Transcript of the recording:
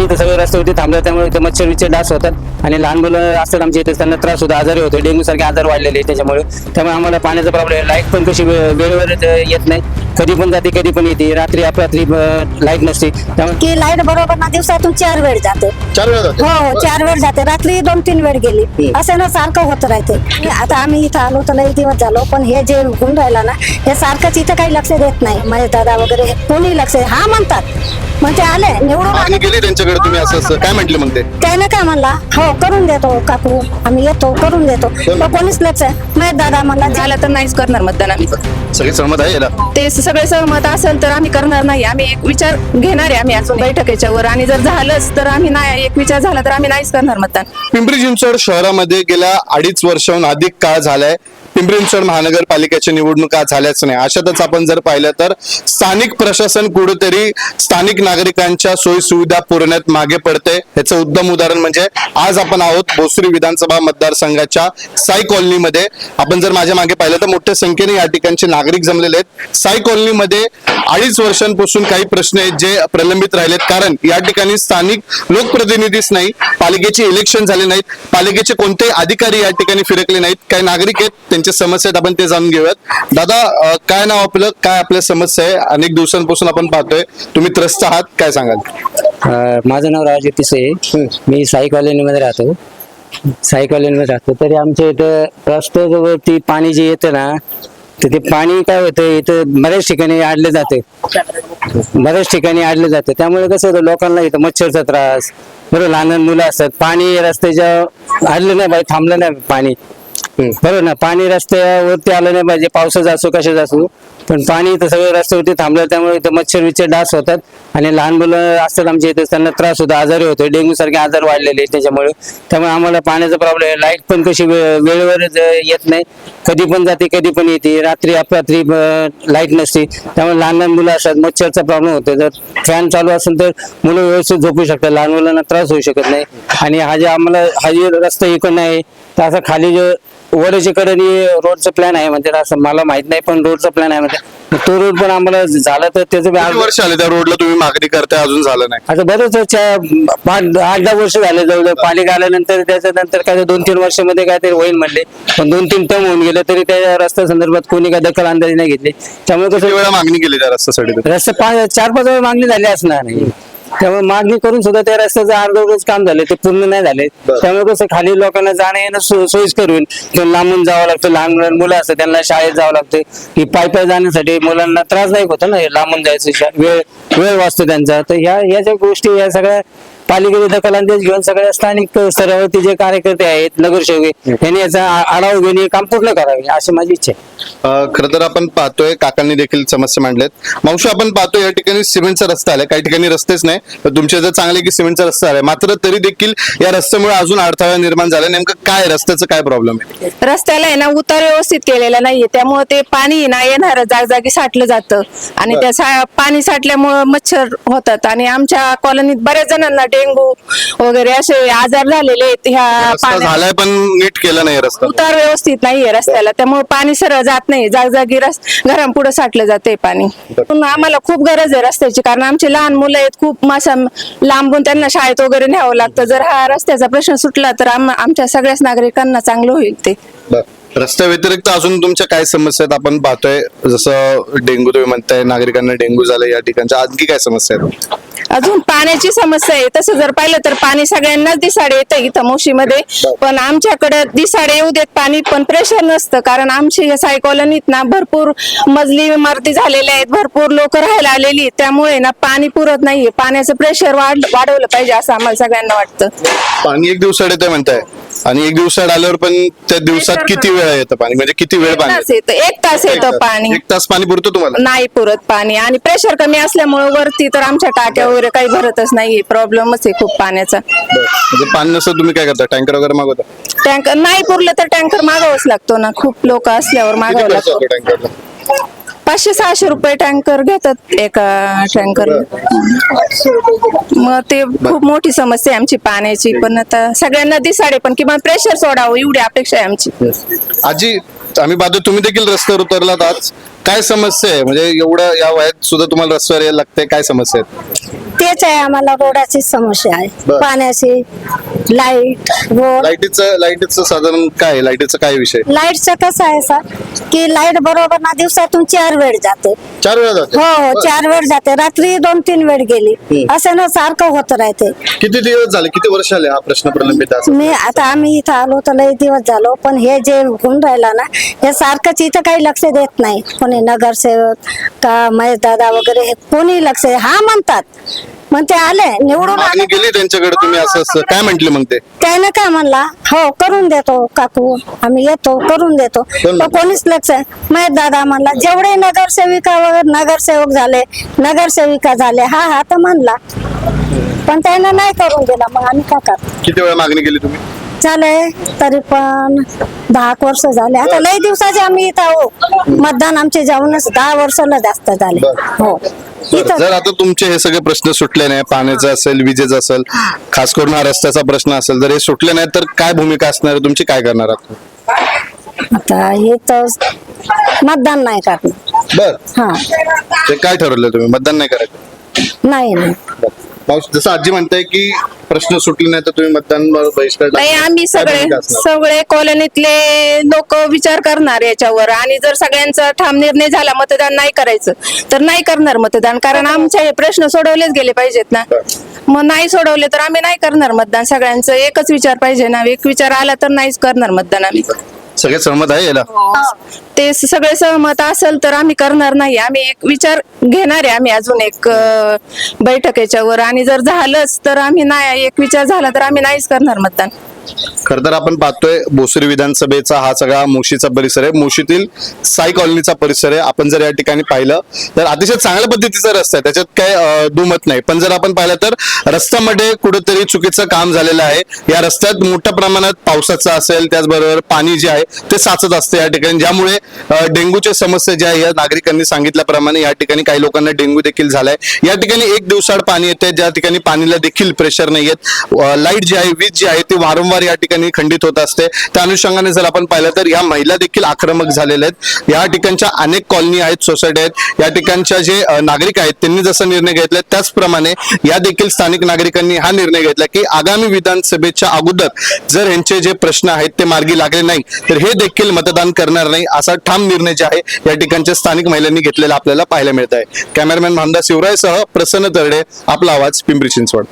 पाणी इथं सगळं रस्त्यावरती थांबलं त्यामुळे इथं मच्छर विच्छर डास होतात. आणि लहान मुलं असतात आमच्या इथे त्यांना त्रास होतो. आजारी होतो डेंग्यू सारखे आजार वाढलेले आहेत त्याच्यामुळे. त्यामुळे आम्हाला पाण्याचा प्रॉब्लेम लाइट पण कशी वेळेवर येत नाही. कधी पण जाते कधी पण येते. रात्री अपरात्री लाइट नसते. त्यामुळे की लाइट बरोबर ना दिवसातून चार वेळ जाते. चार वेळा जाते? हो हो चार वेळ जाते. रात्री दोन तीन वेळ गेली. असं ना सारखं होत राहते. आता आम्ही इथं आलो तर लई दिवस झालो पण हे जे होऊन राहिलं ना हे सारखंच इथं काही लक्ष देत नाही. माझे दादा वगैरे कोणी लक्ष हा म्हणतात. मग ते आले. निवडून मागणी आले. केली त्यांच्याकडे तुम्ही असं असं. काय म्हटले मग ते? त्याने काय म्हणला? हो करून देतो काकू. आम्ही येतो करून देतो. पण कोणीच लक्ष माझे दादा म्हणला झालं तर नाहीच करणार मतदान आम्ही. सगळे सहमत आहे याला? ते सगळे सहमत असेल तर आम्ही करणार नाही. आम्ही एक विचार घेणार आहे आम्ही अजून बैठकीच्या वर आणि जर झालंच तर आम्ही नाही एक विचार झाला तर आम्ही नाहीच करणार मतदान. पिंपरी चिंचवड शहरामध्ये गेल्या अडीच वर्षाहून अधिक काळ झालाय. पिंपरी चिंचवड महानगरपालिकेच्या निवडणुका झाल्याच नाही. अशातच आपण जर पाहिलं तर स्थानिक प्रशासन कुठेतरी स्थानिक नागरिकांच्या सोयी सुविधा पुरवण्यात मागे पडते. ह्याचं उत्तम उदाहरण म्हणजे आज आपण आहोत भोसरी विधानसभा मतदारसंघाच्या साई कॉलनीमध्ये. आपण जर माझ्या मागे पाहिलं तर मोठ्या संख्येने या ठिकाणचे नागरिक जमलेले आहेत. साई कॉलनीमध्ये अडीच वर्षांपासून काही प्रश्न आहेत जे प्रलंबित राहिलेत. कारण या ठिकाणी स्थानिक लोकप्रतिनिधीच नाही पालिकेचे इलेक्शन झाले नाहीत पालिकेचे कोणतेही अधिकारी या ठिकाणी फिरकले नाहीत. काही नागरिक आहेत त्यांच्या समस्या आहेत आपण ते जाणून घेऊयात. दादा काय नाव आपलं? काय आपल्या समस्या आहे? अनेक दिवसांपासून आपण पाहतोय. तुम्ही त्रस्त आहात काय सांगाल? माझं नाव राजू आहे. मी साई कॉलनीमध्ये राहतो. साई कॉलनीमध्ये राहतो. तरी आमच्या इथं रस्त्यावरती पाणी जे येतं ना तर ते पाणी काय होतं इथं बऱ्याच ठिकाणी आडले जाते. बऱ्याच ठिकाणी आडले जाते. त्यामुळे कसं होतं लोकांना इथं मच्छरचा त्रास बरोबर लहान लहान मुलं असतात. पाणी रस्त्याच्या आडलं नाही पाहिजे थांबलं नाही पाणी. बरोबर ना पाणी रस्त्यावरती आलं नाही पाहिजे पावसाचं असो कशाच असो पण पाणी इथं सगळं रस्त्यावरती थांबलं त्यामुळे इथं मच्छर विच्छर डास होतात आणि लहान मुलं असतात आमच्या इथे त्यांना त्रास होतो आजारी होतो डेंग्यू सारखे आजार वाढलेले आहेत त्याच्यामुळे. त्यामुळे आम्हाला पाण्याचा प्रॉब्लेम लाइट पण कशी वेळेवर येत नाही. कधी पण जाते कधी पण येते. रात्री अपरात्री लाइट नसते. त्यामुळे लहान लहान मुलं असतात मच्छरचा प्रॉब्लेम होतो. जर फॅन चालू असेल तर मुलं व्यवस्थित झोपू शकतात. लहान मुलांना त्रास होऊ शकत नाही. आणि हा जे आम्हाला हा जे रस्ता इकडनं आहे तर असा खाली जो वरच्या कडेने रोडचा प्लॅन आहे म्हणजे असं मला माहीत नाही पण रोडचा प्लॅन आहे म्हणजे तो रोड पण आम्हाला झाला तर त्याचं बी किती आज- वर्ष आले त्या रोडला तुम्ही मागणी करताय? अजून झालं नाही. आता बरेच चा- पाच आठ दहा वर्ष झाले जवळ पालिका आल्यानंतर त्याच्यानंतर काय ते दोन तीन वर्षामध्ये काय ते होईल म्हणले. पण दोन तीन टर्म होऊन गेले तरी त्या रस्त्या संदर्भात कोणी काय दखल अंदाज नाही घेतली. त्यामुळे किती कसं वेळा मागणी केली त्या रस्त्यासाठी? तुम्ही? रस्ते पाच चार पाच वेळा मागणी झाली असणार नाही. त्यामुळे मागणी करून सुद्धा त्या रस्त्याचं अर्ध रोज काम झाले. ते पूर्ण नाही झाले. त्यामुळे कसं खाली लोकांना जाणं येणं सोयीस्कर होईल. लांबून जावं लागतं. लहान लहान मुलं असतात त्यांना शाळेत जावं लागतं. की पाय पाय जाण्यासाठी मुलांना त्रासदायक होतं ना लांबून जायचं. वेळ वेळ वाचतो त्यांचा. तर ह्या ह्या ज्या गोष्टी या सगळ्या पालिकेचे दखल अंदाज घेऊन सगळ्या स्थानिक स्तरावरती जे कार्यकर्ते आहेत नगरसेवक यांनी याचा आढावा घेऊन हे काम पूर्ण करावे अशी माझी इच्छा आहे. खरं तर आपण पाहतोय काकांनी देखील समस्या मांडल्यात. मावशी आपण पाहतोय या ठिकाणी सिमेंटचा रस्ता आलाय. काही ठिकाणी रस्तेच नाही. तर तुमच्या इथं चांगले की सिमेंटचा रस्ता आलाय. मात्र तरी देखील या रस्त्यामुळे अजून अडथळा निर्माण झाला नेमकं काय रस्त्याचं काय प्रॉब्लेम आहे? रस्त्याला आहे ना उतार व्यवस्थित केलेला नाहीये. त्यामुळे ते पाणी ना येणार जागजागी साठलं जातं. आणि त्या सा- पाणी साठल्यामुळं मच्छर होतात. आणि आमच्या कॉलनीत बऱ्याच जणांना डेंगू वगैरे असे आजार झालेले आहेत ह्या रस्ता झालाय पण नीट केला नाही रस्ता. उतार व्यवस्थित नाहीये रस्त्याला त्यामुळे पाणी सरळ जात नाही. जागजागी रस घरापुढे साठलं जाते पाणी. पण आम्हाला खूप गरज आहे रस्त्याची कारण आमचे लहान मुलं आहेत खूप मासा लांबून त्यांना शाळेत वगैरे न्यावं लागतं. जर हा रस्त्याचा प्रश्न सुटला तर आम- आमच्या सगळ्याच नागरिकांना चांगलं होईल ते. बरं. रस्त्या व्यतिरिक्त अजून तुमच्या काय समस्या आहेत? आपण पाहतोय जसं डेंग्यू तुम्ही म्हणताय नागरिकांना डेंग्यू झालं या ठिकाणच्या. आणखी काय समस्या आहेत? अजून पाण्याची समस्या आहे. तसं जर पाहिलं तर पाणी सगळ्यांनाच दिसाडे येतं इथं मोशीमध्ये. पण आमच्याकडे दिसाडे येऊ देत पाणी पण प्रेशर नसतं. कारण आमची या साई कॉलनीत ना भरपूर मजली इमारती झालेल्या आहेत. भरपूर लोक राहायला आलेली आहेत. त्यामुळे ना पाणी पुरत नाहीये. पाण्याचं प्रेशर वाढ वाढवलं पाहिजे असं आम्हाला सगळ्यांना वाटतं. पाणी एक दिवसाड येते म्हणताय. आणि एक दिवसाड आल्यावर पण त्या दिवसात किती वेळा येतं पाणी? म्हणजे किती वेळ पाणी? तास येतं. एक तास येतं पाणी. एक तास पाणी पुरतं तुम्हाला? नाही पुरत पाणी. आणि प्रेशर कमी असल्यामुळे वरती तर आमच्या टाक्या वगैरे काही भरतच नाहीये प्रॉब्लेमच आहे खूप पाण्याचा. बरं. म्हणजे पाणी नसतं तुम्ही काय करता? टँकर वगैरे मागवता? टँकर नाही पुरलं तर टँकर मागावंच लागतो ना. खूप लोक असल्यावर मागावं खर्च लागतो. होतो टँकरला पाचशे सहाशे रुपये टँकर घेतात एका टँकर. मग ते खूप मोठी समस्या आहे आमची पाण्याची. पण आता सगळ्यांना दिसाडे पण किमान प्रेशर सोडावं एवढी अपेक्षा आहे आमची. आजी आम्ही बाजू तुम्ही देखील रस्त्यावर उतरलात आज. काय समस्या आहे? म्हणजे एवढं या वयात सुद्धा तुम्हाला रस्त्यावर यायला लागतंय काय समस्या आहेत? तेच आहे आम्हाला रोडाची समस्या आहे. बर. पाण्याची लाइट रोड लाईटीचं लाईटीचं साधारण काय आहे? लाईटीचं काय विषय? लाईटचं कसं आहे सर की लाइट बरोबर ना दिवसातून चार वेळ जाते. चार वेळा जाते? हो हो बरं. चार वेळ जाते. रात्री दोन तीन वेळ गेली. हम्म. असं ना सारखं होत राहते. किती दिवस झाले? किती वर्ष आले हा प्रश्न प्रलंबित आहे? मी आता आम्ही इथं आलो तर लई दिवस झालो पण हे जे होऊन राहिला ना हे सारखंच इथं काही लक्ष देत नाही. कोणी नगरसेवक का महेश दादा वगैरे हे कोणी लक्ष हा म्हणतात. मग ते आले निवडून मागणी आले. केली त्यांच्याकडे तुम्ही असं असं. काय म्हंटले मग ते? त्यानं काय म्हणला. हो करून देतो काकू. आम्ही येतो करून देतो. कोण कोणीच लक्ष महेश दादा म्हणला जेवढे नगरसेविका वगैरे नगरसेवक झाले नगरसेविका झाले हा हा तर म्हणला. पण त्यानं नाही करून दिला. मग आम्ही काय करतो किती वेळा मागणी केली तुम्ही? झालंय तरी पण दहा वर्ष झाले. आता लय दिवसाचे आम्ही इथं आहो. मतदान आमचे जाऊनच दहा वर्षाला जास्त झाले. हो. बरं, इथं जर आता तुमचे हे सगळे प्रश्न सुटले नाही पाण्याचा असेल विजेचा असेल खास करून हा रस्त्याचा प्रश्न असेल जर हे सुटले नाही तर काय भूमिका असणार आहे? तुमची काय करणार आहात? आता हे तर मतदान नाही करणार. बर. हा. ते काय ठरवलं तुम्ही? मतदान नाही करायचं? नाही नाही. मावशी, जसं आजी म्हणताय की प्रश्न सुटले नाही तर तुम्ही मतदान बहिष्कार. नाही आम्ही काय सगळे भूमिका असणार? सगळे कॉलनीतले लोक विचार करणार याच्यावर. आणि जर सगळ्यांचा ठाम निर्णय झाला मतदान नाही करायचं तर नाही करणार मतदान. कारण आमचे हे प्रश्न सोडवलेच गेले पाहिजेत ना. मग नाही सोडवले तर आम्ही नाही करणार मतदान. सगळ्यांचं एकच विचार पाहिजे ना. एक विचार आला तर नाहीच करणार मतदान आम्ही. सगळे सहमत आहे याला? ते सगळे सहमत असेल तर आम्ही करणार नाही. आम्ही एक विचार घेणार आहे आम्ही अजून एक अं, बैठक याच्यावर. आणि जर झालंच तर आम्ही नाही एक विचार झाला तर आम्ही नाहीच करणार मतदान. खर तर आपण पाहतोय भोसरी विधानसभेचा हा सगळा मुशीचा परिसर आहे. मुशीतील साई कॉलनीचा परिसर आहे. आपण जर या ठिकाणी पाहिलं तर अतिशय चांगल्या पद्धतीचा रस्ता आहे. त्याच्यात काय दुमत नाही. पण जर आपण पाहिलं तर रस्त्यामध्ये कुठेतरी चुकीचं काम झालेलं आहे. या रस्त्यात मोठ्या प्रमाणात पावसाचं असेल त्याचबरोबर पाणी जे आहे ते साचत असते या ठिकाणी. ज्यामुळे डेंग्यूच्या समस्या ज्या आहे या नागरिकांनी सांगितल्याप्रमाणे या ठिकाणी काही लोकांना डेंग्यू देखील झालाय. या ठिकाणी एक दिवसाड पाणी येते ज्या ठिकाणी पाणीला देखील प्रेशर नाही येत लाइट जी आहे वीज जी आहे ती वारंवार या ठिकाणी खंडित होत असते. त्या अनुषंगाने जर आपण पाहिलं तर या महिला देखील आक्रमक झालेल्या आहेत. या ठिकाणच्या अनेक कॉलनी आहेत सोसायटी आहेत. या ठिकाणच्या जे नागरिक आहेत त्यांनी जसा निर्णय घेतला त्याचप्रमाणे या देखील स्थानिक नागरिकांनी हा निर्णय घेतला की आगामी विधानसभेच्या अगोदर जर यांचे जे प्रश्न आहेत ते मार्गी लागले नाही तर हे देखील मतदान करणार नाही असा ठाम निर्णय जे आहे या ठिकाणच्या स्थानिक महिलांनी घेतलेला आपल्याला पाहायला मिळत आहे कॅमेरामॅन भामदास शिवरायसह प्रसन्न तरडे आपला आवाज पिंपरी चिंचवड.